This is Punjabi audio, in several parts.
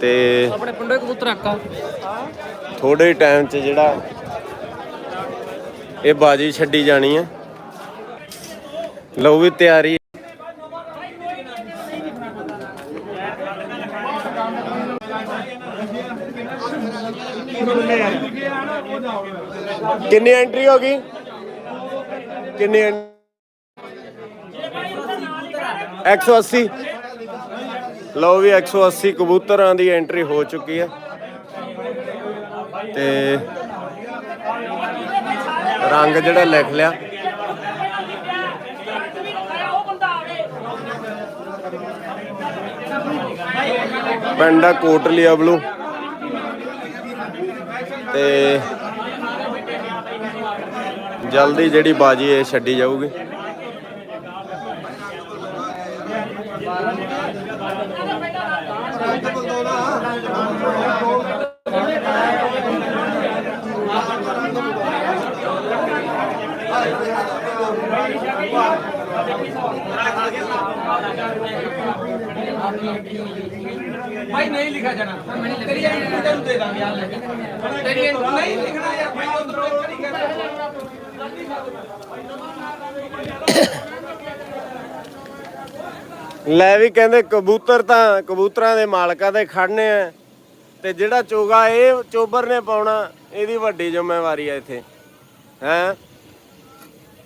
ਤੇ ਆਪਣੇ ਪਿੰਡੋਂ ਕਬੂਤਰ ਆਕਾ ਥੋੜੇ ਟਾਈਮ 'ਚ ਜਿਹੜਾ ਇਹ ਬਾਜੀ ਛੱਡੀ ਜਾਣੀ ਹੈ ਲਓ ਵੀ ਤਿਆਰੀ। ਕਿੰਨੀ ਐਂਟਰੀ ਹੋ ਗਈ? ਕਿੰਨੀ ਐਂ- 180 ਲਓ ਵੀ 180 ਕਬੂਤਰਾਂ ਦੀ ਐਂਟਰੀ ਹੋ ਚੁੱਕੀ ਹੈ। ਤੇ ਰੰਗ ਜਿਹੜਾ ਲਿਖ ਲਿਆ। ਪਿੰਡ ਆ ਕੋਟਲੀ ਅਬਲੂ। ਤੇ ਜਲਦੀ ਜਿਹੜੀ ਬਾਜੀ ਇਹ ਛੱਡੀ ਜਾਊਗੀ। ਭਾਈ ਨਹੀਂ ਲਿਖਿਆ ਜਾਣਾ। ਤੇਰੀ ਐਂਟਰੀ ਤੈਨੂੰ ਦੇ ਦਾਂਗੇ, ਯਾਰ। ਲੈ ਕੇ ਤੇਰੀ ਐਂਟਰੀ ਨਹੀਂ ਲਿਖਣਾ ਯਾਰ, ਭਾਈ ਉਧਰੋਂ ਕਰੀ ਲੈ ਵੀ ਕਹਿੰਦੇ ਕਬੂਤਰ ਤਾਂ ਕਬੂਤਰਾਂ ਦੇ ਮਾਲਕਾਂ ਦੇ ਖੜਨੇ ਆ। ਤੇ ਜਿਹੜਾ ਚੋਗਾ ਇਹ ਚੋਬਰ ਨੇ ਪਾਉਣਾ ਇਹਦੀ ਵੱਡੀ ਜ਼ਿੰਮੇਵਾਰੀ ਹੈ ਇੱਥੇ। ਹੈ?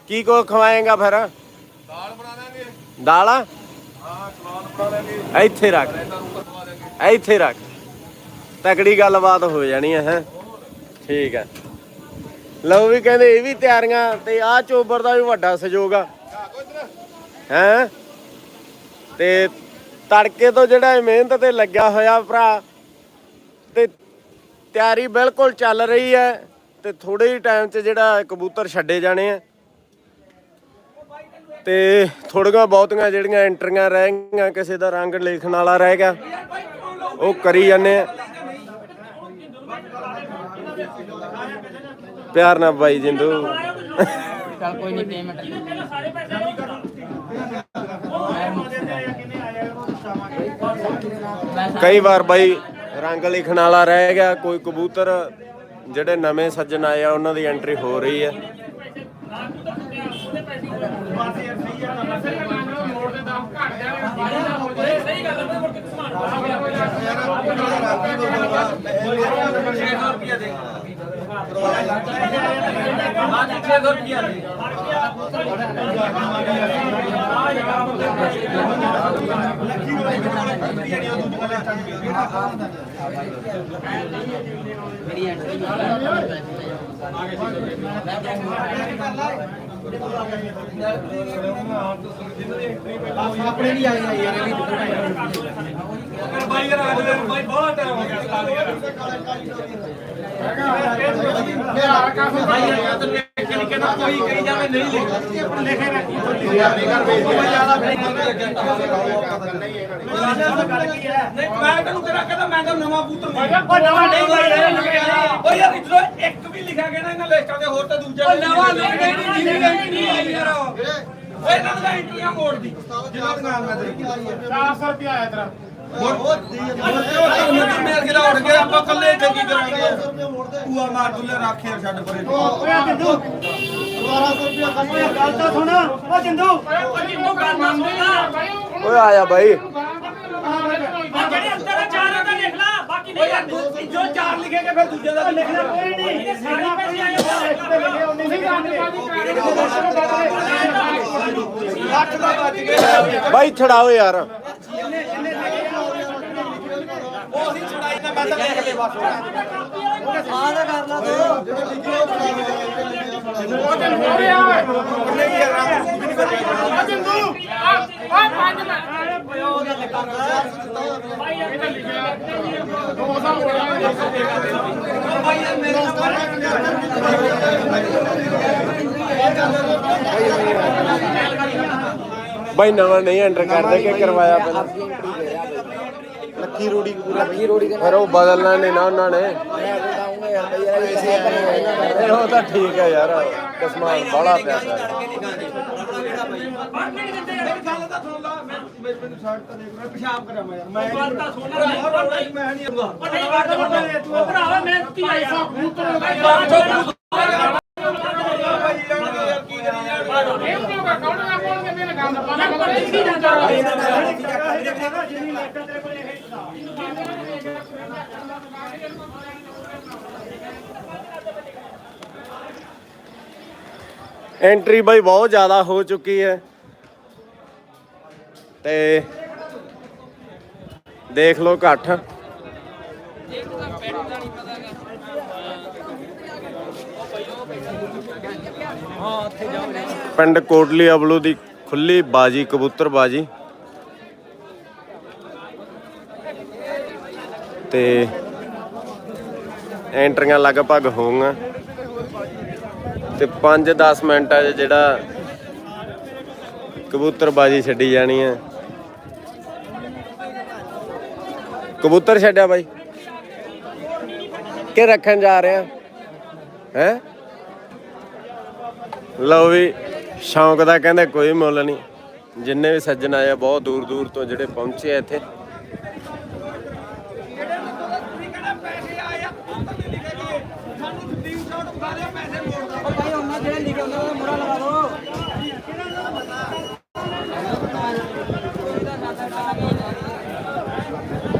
ਕੀ ਕੋ ਖਵਾਏਗਾ ਫਿਰ? ਦਾਲ ਬਣਾ ਦਾਂਗੇ। ਦਾਲ? ਹਾਂ ਬਣਾ ਇੱਥੇ ਰੱਖ। ਇੱਥੇ ਰੱਖ। ਤਕੜੀ ਗੱਲਬਾਤ ਹੋ ਜਾਣੀ ਹੈ ਹੈ? ਠੀਕ ਹੈ ਲਓ ਵੀ ਕਹਿੰਦੇ ਇਹ ਵੀ ਤਿਆਰੀਆਂ ਤੇ ਆਹ ਚੋਬਰ ਦਾ ਵੀ ਵੱਡਾ ਸਹਿਯੋਗ ਆ। ਹੈ? ਤੇ ਤੜਕੇ ਤੋਂ ਜਿਹੜਾ ਇਹ ਮਿਹਨਤ ਤੇ ਲੱਗਿਆ ਹੋਇਆ ਭਰਾ, ਤੇ ਤਿਆਰੀ ਬਿਲਕੁਲ ਚੱਲ ਰਹੀ ਹੈ, ਤੇ ਥੋੜੇ ਹੀ ਟਾਈਮ 'ਚ ਜਿਹੜਾ ਕਬੂਤਰ ਛੱਡੇ ਜਾਣੇ ਆ। ਤੇ ਥੋੜੀਆਂ ਬਹੁਤੀਆਂ ਜਿਹੜੀਆਂ ਐਂਟਰੀਆਂ ਰਹਿ ਗਈਆਂ ਕਿਸੇ ਦਾ ਰੰਗ ਲਿਖਣ ਵਾਲਾ ਰਹਿ ਗਿਆ, ਉਹ ਕਰੀ ਜਾਂਦੇ ਆ। ਪਿਆਰ ਨਾਲ ਬਾਈ ਜਿੰਦੂ। ਚੱਲ ਕੋਈ ਨਹੀਂ ਪੇਮੈਂਟ ਕਈ ਵਾਰ ਬਾਈ ਰੰਗ ਲਿਖਣ ਵਾਲਾ ਰਹਿ ਗਿਆ, ਕੋਈ ਕਬੂਤਰ ਜਿਹੜੇ ਨਵੇਂ ਸੱਜਣ ਆਏ ਆ, ਉਹਨਾਂ ਦੀ ਐਂਟਰੀ ਹੋ ਰਹੀ ਹੈ ਆਪਣੇ ਵੀ ਆਏ ਯਾਰ ਇਹ ਵੀ ਬਾਈ ਯਾਰ ਆ ਬਾਈ ਬਹੁਤ ਟਾਈਮ ਹੋ ਗਿਆ ਨਹੀਂ ਲਿਖ ਲਿਖੇ ਰੱਖੀ ਕੋਈ ਜ਼ਿਆਦਾ ਨਹੀਂ ਮੈਂ ਤੈਨੂੰ ਤੇਰਾ ਕਹਿੰਦਾ ਮੈਂ ਤਾਂ ਨਵਾਂ ਕਬੂਤਰ ਮੈਂ ਕਿਹਾ ਕੋਈ ਨਵਾਂ ਨਹੀਂ ਓ ਯਾਰ ਇਧਰੋਂ ਇੱਕ ਵੀ ਲਿਖਿਆ ਗਿਆ ਨਾ ਇਹਨਾਂ ਲਿਸਟਾਂ ਦੇ ਹੋਰ ਤਾਂ ਦੂਜਾ ਨਵਾਂ ਲਿਖਿਆ ਨਹੀਂ ਨਹੀਂ ਨਹੀਂ ਆਈ ਯਾਰ ਓਏ ਇਹਨਾਂ ਦਾ ਐਂਟਰੀਆਂ ਮੋੜ ਦੀ ਜਿਨ੍ਹਾਂ ਦੇ ਨਾਮ ਮੈਂ ਤੇਰੇ 400 ਰੁਪਿਆ ਆਇਆ ਤੇਰਾ? ਮੇਰ ਕਿਦਾ ਉੱਠ ਗਿਆ ਆਪਾਂ ਕੱਲੇ ਇੱਥੇ ਕੀ ਕਰਾਂਗੇ ਪੂਆ ਮਾਰ ਦੁੱਲੇ ਰੱਖ ਯਾਰ ਛੱਡ ਪਰੇ ਓਏ ਆਇਆ ਬਾਈ ਜਿਹੜੇ ਅੰਦਰ ਚਾਰ ਦਾ ਲਿਖ ਲਾ। ਬਾਕੀ ਨਹੀਂ ਯਾਰ ਦੂ- ਜੋ ਚਾਰ ਲਿਖੇਗੇ ਫਿਰ ਦੂਜੇ ਦਾ ਵੀ ਲਿਖਣਾ ਕੋਈ ਨਹੀਂ ਸਾਰੇ ਪੈਸੇ ਆਏ ਲੱਖ ਦਾ ਬਚ ਗਿਆ। ਬਾਈ ਛੜਾਓ ਯਾਰ ਉਹ ਅਸੀਂ ਛੜਾਈ ਨਾ ਮੈਂ ਤਾਂ ਲਿਖ ਦੇ। ਬਸ ਬਾਈ ਨਵਾਂ ਨਹੀਂ ਐਂਟਰ ਕਰਦੇ ਕਿ ਕਰਵਾਇਆ ਪਹਿਲਾਂ ਲੱਕੀ ਰੋੜੀ ਲੱਕੀ ਰੋੜੀ ਫਿਰ ਉਹ ਬਦਲਣਾ ਨਹੀਂ ਨਾ ਉਹਨਾਂ ਨੇ ਇਹ ਉਹ ਤਾਂ ਠੀਕ ਹੈ ਯਾਰ ਕਸਮਾਂ ਬੜਾ ਪਿਆਰਾ ਮੇਰੀ ਗੱਲ ਤਾਂ ਸੁਣ ਲਾ ਮੈਂ ਮੇਰੇ ਮੈਨੂੰ ਸਾਈਡ ਤਾਂ ਦੇਖ ਮੈਂ ਪਿਸ਼ਾਬ ਕਰਾਂ ਮੈਂ ਯਾਰ ਮੈਂ ਗੱਲ ਤਾਂ ਸੁਣ ਰਿਹਾ ਮੈਂ ਨਹੀਂ ਆਉਂਦਾ ਉਹ ਨਹੀਂ ਵੜਦਾ ਭਰਾਵਾ ਮੈਂ ਕੀ ਆਇਆ ਕਬੂਤਰ ਐਂਟਰੀ ਬਾਈ ਬਹੁਤ ਜ਼ਿਆਦਾ ਹੋ ਚੁੱਕੀ ਹੈ। ਤੇ ਦੇਖ ਲਓ ਘੱਟ। ਪਿੰਡ ਕੋਟਲੀ ਅਬਲੂ ਦੀ ਖੁੱਲੀ ਬਾਜੀ, ਕਬੂਤਰ ਬਾਜੀ। ਤੇ ਐਂਟਰੀਆਂ ਲਗਭਗ ਹੋਊਗੀਆਂ। ਤੇ 5-10 ਮਿੰਟਾਂ 'ਚ ਜਿਹੜਾ ਕਬੂਤਰ ਬਾਜੀ ਛੱਡੀ ਜਾਣੀ ਹੈ ਕਬੂਤਰ ਛੱਡਿਆ ਬਾਈ। ਕਿ ਰੱਖਣ ਜਾ ਰਹੇ ਆ? ਹੈ? ਲਓ ਵੀ, ਸ਼ੌਂਕ ਦਾ ਕਹਿੰਦੇ ਕੋਈ ਮੁੱਲ ਨਹੀਂ। ਜਿੰਨੇ ਵੀ ਸੱਜਣ ਆਏ ਆ, ਬਹੁਤ ਦੂਰ ਦੂਰ ਤੋਂ ਜਿਹੜੇ ਪਹੁੰਚੇ ਆ ਇੱਥੇ ਪੈਸੇ ਆਏ ਆ ਉਹ ਤਾਂ ਨਹੀਂ ਲਿਖੇ ਗਏ ਸਾਨੂੰ ਸਕਰੀਨਸ਼ਾਟ ਵਿਖਾ ਦਿਓ ਪੈਸੇ ਮੋੜ ਦਿਓ ਉਹ ਭਾਈ ਉਹਨਾਂ ਜਿਹੜੇ ਲਿਖੇ ਉਹਨਾਂ ਦਾ ਮੁਰਾ ਲਗਾ ਦਿਓ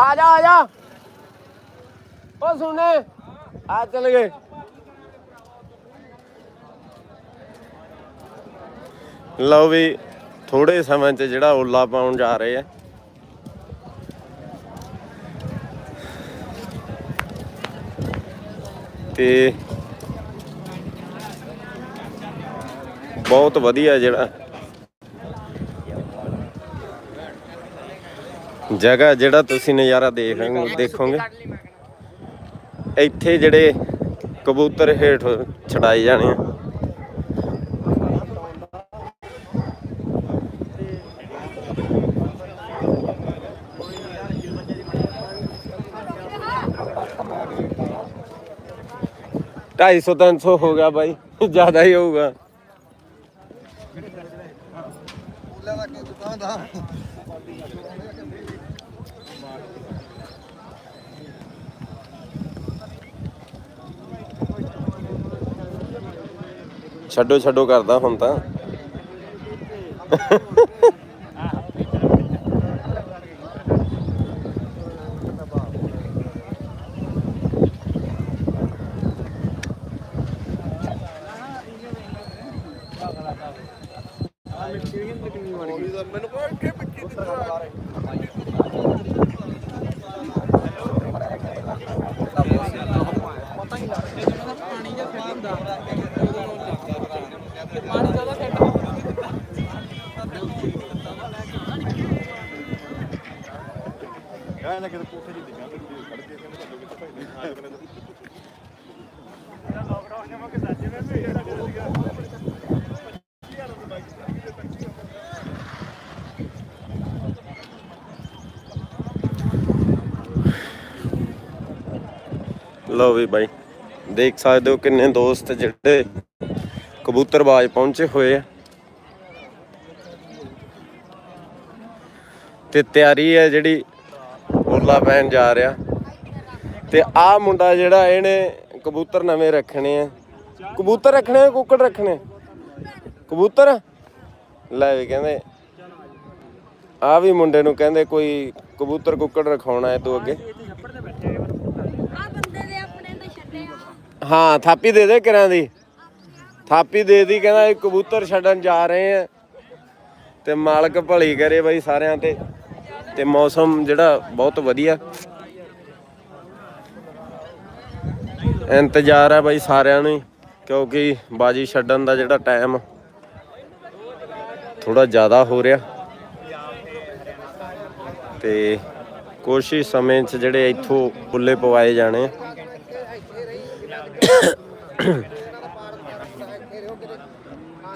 ਆ ਜਾ ਆ ਜਾ। ਉਹ ਸੁਣੇ ਆ ਚਲ ਗਏ। ਲਓ ਵੀ ਥੋੜੇ ਸਮੇਂ 'ਚ ਜਿਹੜਾ ਓਲਾ ਪਾਉਣ ਜਾ ਰਹੇ ਆ। ਤੇ ਬਹੁਤ ਵਧੀਆ ਜਿਹੜਾ ਜਗ੍ਹਾ ਜਿਹੜਾ ਤੁਸੀਂ ਨਜ਼ਾਰਾ ਦੇਖ ਦੇਖੋਗੇ। ਇੱਥੇ ਜਿਹੜੇ ਕਬੂਤਰ ਹੇਠ ਛਡਾਏ ਜਾਣੇ ਆ। ਢਾਈ ਸੌ ਤਿੰਨ ਸੌ ਹੋ ਗਿਆ ਬਾਈ ਜ਼ਿਆਦਾ ਹੀ ਛੱਡੋ ਛੱਡੋ ਕਰਦਾ ਹੁਣ ਤਾਂ। ਲਓ ਵੀ ਬਾਈ ਦੇਖ ਸਕਦੇ ਹੋ ਕਿੰਨੇ ਦੋਸਤ ਜਿਹੜੇ ਕਬੂਤਰਬਾਜ਼ ਪਹੁੰਚੇ ਹੋਏ ਆ। ਤੇ ਤਿਆਰੀ ਹੈ ਜਿਹੜੀ ਓਲਾ ਪੈਣ ਜਾ ਰਿਹਾ। ਤੇ ਆਹ ਮੁੰਡਾ ਜਿਹੜਾ ਇਹਨੇ ਕਬੂਤਰ ਨਵੇਂ ਰੱਖਣੇ ਆ। ਕਬੂਤਰ ਰੱਖਣੇ ਆ ਕੁੱਕੜ ਰੱਖਣੇ? ਕਬੂਤਰ? ਲੈ ਵੀ ਕਹਿੰਦੇ, ਆ ਵੀ ਮੁੰਡੇ ਨੂੰ ਕਹਿੰਦੇ ਕੋਈ ਕਬੂਤਰ ਕੁੱਕੜ ਰਖਾਉਣਾ ਹੈ ਤੂੰ ਅੱਗੇ। ਹਾਂ, ਥਾਪੀ ਦੇ ਦੇ ਕਿਰਾਂ ਦੀ। ਥਾਪੀ ਦੇ ਦੀ, ਕਹਿੰਦਾ ਇਹ ਕਬੂਤਰ ਛੱਡਣ ਜਾ ਰਹੇ ਆ। ਤੇ ਮਾਲਕ ਭਲੀ ਕਰੇ ਬਾਈ ਸਾਰਿਆਂ ਤੇ। ਤੇ ਮੌਸਮ ਜਿਹੜਾ ਬਹੁਤ ਵਧੀਆ। ਇੰਤਜ਼ਾਰ ਹੈ ਬਾਈ ਸਾਰਿਆਂ ਨੂੰ ਕਿਉਂਕਿ ਬਾਜੀ ਛੱਡਣ ਦਾ ਜਿਹੜਾ ਟਾਈਮ ਥੋੜਾ ਜ਼ਿਆਦਾ ਹੋ ਰਿਹਾ। ਤੇ ਕੁਛ ਹੀ ਸਮੇਂ 'ਚ ਜਿਹੜੇ ਇੱਥੋਂ ਬੁੱਲੇ ਪਵਾਏ ਜਾਣੇ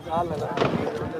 ਚਾਲ ਲੈਣਾ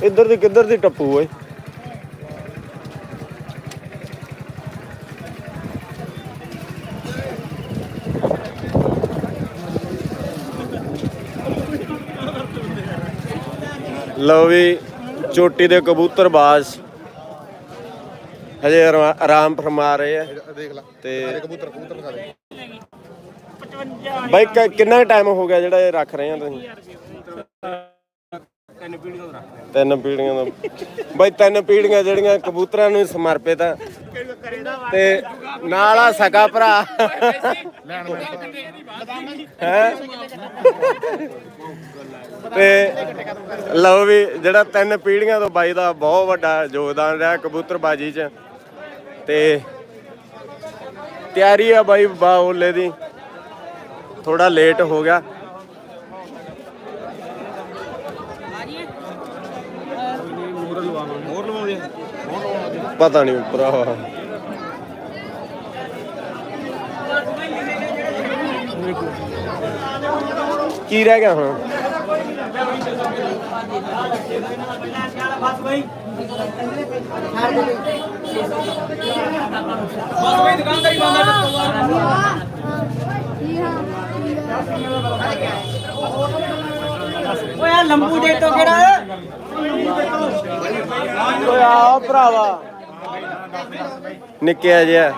ਇੱਧਰ ਦੀ ਕਿੱਧਰ ਦੀ ਟੱਪੂ ਓਏ? ਲਓ ਵੀ ਚੋਟੀ ਦੇ ਕਬੂਤਰ ਬਾਜ਼ ਹਜੇ ਆਰਾ- ਆਰਾਮ ਫਰਮਾ ਰਹੇ ਆ। ਦੇਖ ਲੈ ਤੇ ਕਬੂਤਰ ਕਬੂਤਰ ਦਿਖਾ ਦੇ। ਬਾਈ ਕ- ਕਿੰਨਾ ਟਾਈਮ ਹੋ ਗਿਆ ਜਿਹੜਾ ਇਹ ਰੱਖ ਰਹੇ ਆ ਤੁਸੀਂ? ਤਿੰਨ ਪੀੜੀਆਂ ਦਾ ਬਾਈ ਤਿੰਨ ਪੀੜੀਆਂ ਜਿਹੜੀਆਂ ਕਬੂਤਰਾਂ ਨੂੰ ਸਮਰਪਿਤ ਆ। ਤੇ ਨਾਲ ਆ ਸਕਾ ਭਰਾ। ਹੈ? ਤੇ ਲਓ ਵੀ ਜਿਹੜਾ ਤਿੰਨ ਪੀੜੀਆਂ ਤੋਂ ਬਾਈ ਦਾ ਬਹੁਤ ਵੱਡਾ ਯੋਗਦਾਨ ਰਿਹਾ ਕਬੂਤਰਬਾਜੀ 'ਚ। ਤੇ ਤਿਆਰੀ ਆ ਬਾਈ ਬਾਉਲੇ ਦੀ। ਥੋੜਾ ਲੇਟ ਹੋ ਗਿਆ। ਪਤਾ ਨਹੀਂ ਭਰਾ। ਕੀ ਰਹਿ ਗਿਆ ਹੁਣ? ਬਸ ਬਈ ਦੁਕਾਨਦਾਰੀ ਬੰਦ ਹਾਂ ਓਏ ਆ ਲੰਬੂ ਦੇ ਤੋਂ ਕਿਹੜਾ? ਹੈ ਓਏ ਆ ਭਰਾਵਾ। ਨਿੱਕਿਆ ਜਿਹਾ।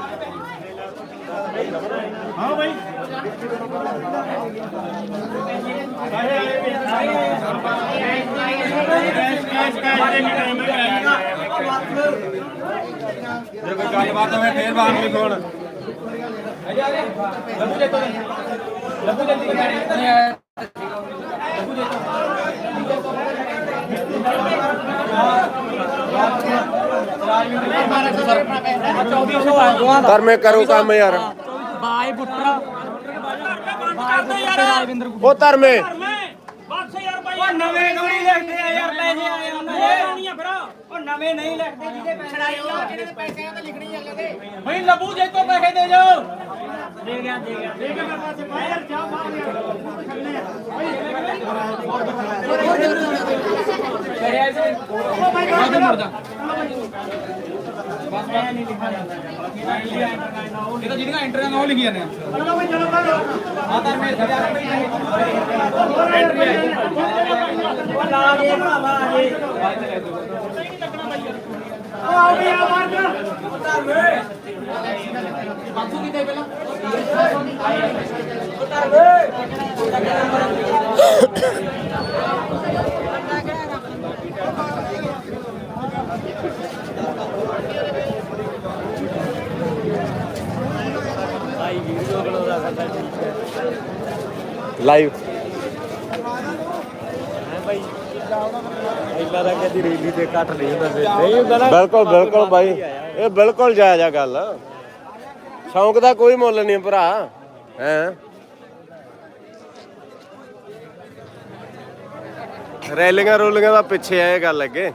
ਜੇ ਕੋਈ ਗੱਲਬਾਤ ਹੋਵੇ ਫੇਰ ਬਾਹਰ ਨਹੀਂ ਫੋਨ ਲੰਬੂ ਦੇ ਤੋਂ ਲੰਬੂ ਦੇ ਤੋਂ ਨਹੀਂ ਆਇਆ ਧਰਮੇ ਕਰੋ ਕੰਮ ਯਾਰ। ਬਾਈ ਬੁੱਟਰਾ। ਬਾਈ ਬੁੱਟਰਾ ਰਾਜਵਿੰਦਰ ਉਹ ਧਰਮੇ ਬਸ ਯਾਰ ਬਾਈ ਉਹ ਨਵੇਂ ਨਹੀਂ ਲਿਖਦੇ ਆ ਯਾਰ ਲੈ ਜੇ ਆਏ ਉਹਨਾਂ ਫਿਰ। ਉਹ ਨਵੇਂ ਨਹੀਂ ਲਿਖਦੇ ਜਿਹਦੇ ਪੈਸੇ। ਛੜਾਈ ਆ। ਜਿਹੜੇ ਪੈਸੇ ਆ ਤਾਂ ਲਿਖਣੀ ਆ ਕਦੇ ਬਈ ਲੱਭੂ ਜੇ ਤੋਂ ਪੈਸੇ ਦੇ ਜਾਓ ਦੇ ਗਿਆ ਦੇ ਗਿਆ। ਦੇ ਗਿਆ ਮੇਰੇ ਬਾਹਰ ਜਾ ਮੇਰੇ ਜਾਂਦਾ। ਇਹ ਤਾਂ ਜਿਹੜੀਆਂ ਐਂਟਰੀਆਂ ਉਹ ਲਿਖੀਆਂ ਨੇ। ਚਲੋ ਬਈ ਚਲੋ ਆ ਤਾਂ ਮੈਂ ਐਂਟਰੀ ਆਈ ਉਹ ਲਾ ਦੇ ਭਰਾਵਾ ਆ ਜੇ। ਆ ਗਿਆ ਮਾਰ ਲਾਈਵ ਇੰਨਾ ਦਾ ਕਦੀ ਰੇਲੀ ਤੇ ਕੱਟ ਨਹੀਂ ਹੁੰਦਾ ਫਿਰ ਨਹੀਂ ਹੁੰਦਾ ਨਾ ਬਿਲਕੁਲ ਬਿਲਕੁਲ ਬਾਈ ਇਹ ਬਿਲਕੁਲ ਜਾਇਜ਼ ਆ ਗੱਲ। ਸ਼ੌਂਕ ਦਾ ਕੋਈ ਮੁੱਲ ਨਹੀਂ ਭਰਾ, ਹੈ। ਰੈਲੀਆਂ ਰੋਲੀਆਂ ਦਾ ਪਿੱਛੇ ਆ ਇਹ ਗੱਲ ਅੱਗੇ।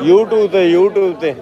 YouTube ਤੇ YouTube ਤੇ।